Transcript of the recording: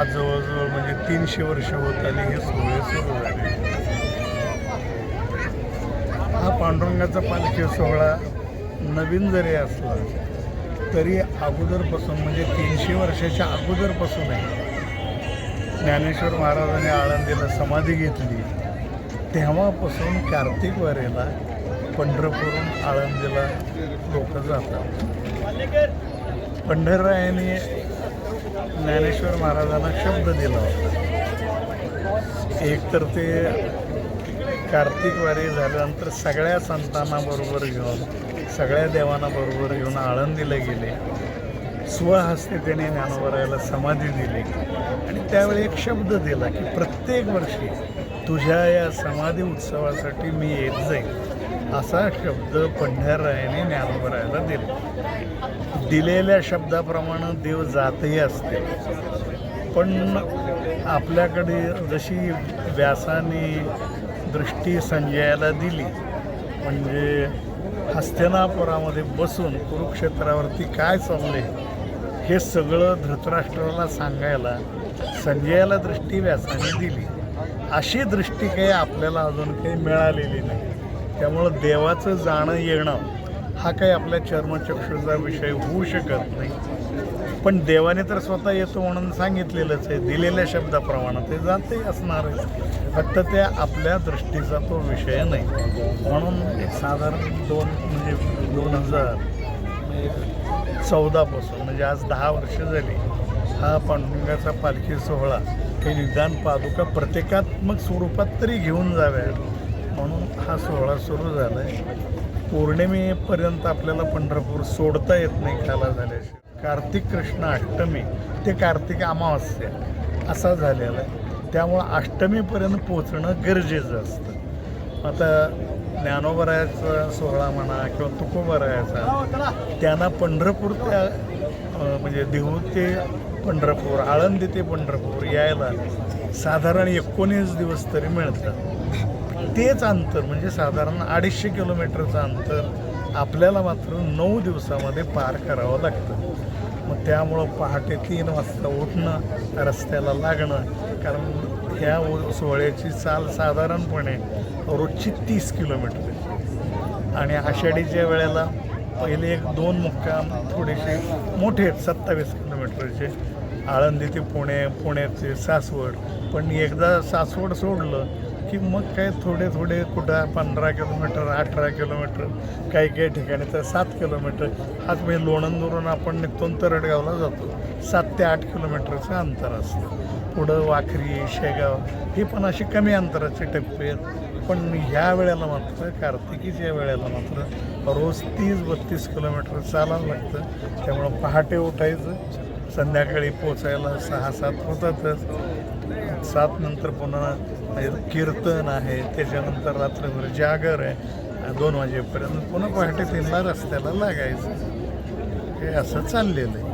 आज जवळजवळ म्हणजे तीनशे वर्ष होत आली हे सोहळे सुरू झाले. हा पांडुरंगाचा पालखी सोहळा नवीन जरी असला तरी अगोदरपासून म्हणजे तीनशे वर्षाच्या अगोदरपासून आहे ज्ञानेश्वर महाराजांनी आळंदीला समाधी घेतली. तेव्हापासून कार्तिक वारेला पंढरपूरून आळंदीला लोक जातात. पंढरायाने ज्ञानेश्वर महाराजांना शब्द दिला होता. एक तर ते कार्तिक वारी झाल्यानंतर सगळ्या संतांना बरोबर घेऊन सगळ्या देवांना बरोबर घेऊन आळंदीला गेले. स्वहस्ते त्याने ज्ञानोबरायाला समाधी दिली. आणि त्यावेळी एक शब्द दिला की प्रत्येक वर्षी तुझ्या या समाधी उत्सवासाठी मी येत जाईल असा शब्द पंढररायाने ज्ञानोबरायाला दिला. दिलेल्या शब्दाप्रमाणे देव जातही असते. पण आपल्याकडे जशी व्यासाने दृष्टी संजयाला दिली म्हणजे हस्तिनापुरामध्ये बसून कुरुक्षेत्रावरती काय चालले हे सगळं धृतराष्ट्राला सांगायला संजयाला दृष्टी व्यासाने दिली. अशी दृष्टी काही आपल्याला अजून काही मिळालेली नाही. त्यामुळं देवाचं जाणं येणं हा काही आपल्या चर्मचक्षुचा विषय होऊ शकत नाही. पण देवाने तर स्वतः येतो म्हणून सांगितलेलंच आहे. दिलेल्या शब्दाप्रमाणे ते जाते असणार आहे. फक्त त्या आपल्या दृष्टीचा तो विषय नाही. म्हणून एक साधारण दोन म्हणजे दोन हजार चौदापासून म्हणजे आज दहा वर्ष झाली. हा पांडुरंगाचा पालखी सोहळा हे निदान पादुका प्रतिकात्मक स्वरूपात तरी घेऊन जाव्या म्हणून हा सोहळा सुरू झाला आहे पौर्णिमेपर्यंत आपल्याला पंढरपूर सोडता येत नाही खाला झाल्याशिवाय. कार्तिक कृष्ण अष्टमी ते कार्तिक अमावस्या असा झालेला आहे. त्यामुळं अष्टमीपर्यंत पोचणं गरजेचं असतं. आता ज्ञानोबरायाचा सोहळा म्हणा किंवा तुकोबरायाचा त्यांना पंढरपूर त्या म्हणजे देहू ते पंढरपूर आळंदी ते पंढरपूर यायला साधारण एकोणीस दिवस तरी मिळतात. तेच अंतर म्हणजे साधारण अडीचशे किलोमीटरचं अंतर आपल्याला मात्र नऊ दिवसामध्ये पार करावं लागतं. मग त्यामुळं पहाटे तीन वाजता उठणं रस्त्याला लागणं कारण ह्या सोहळ्याची चाल साधारणपणे रोजची तीस किलोमीटर. आणि आषाढीच्या वेळेला पहिले एक दोन मुक्काम थोडेसे मोठे आहेत सत्तावीस किलोमीटरचे. आळंदी ते पुणे पुण्याचे सासवड. पण एकदा सासवड सोडलं की मग काय थोडे थोडे कुठं पंधरा किलोमीटर अठरा किलोमीटर काही काही ठिकाणी तर सात किलोमीटर. आज म्हणजे लोणंदवरून आपण निघतो तरडगावला जातो. सात ते आठ किलोमीटरचं अंतर असतं. पुढं वाखरी शेगाव ही पण अशी कमी अंतराचे टप्पे आहेत. पण ह्या वेळेला मात्र कार्तिकीच्या वेळेला मात्र रोज तीस बत्तीस किलोमीटर चालायला लागतं. त्यामुळं पहाटे उठायचं संध्याकाळी पोचायला सहा सात होतातच. सात नंतर पुन्हा कीर्तन आहे त्याच्यानंतर रात्रभर जागर आहे. दोन वाजेपर्यंत पुन्हा पहाटे तीनला रस्त्याला लागायचं. हे असं चाललेलं आहे.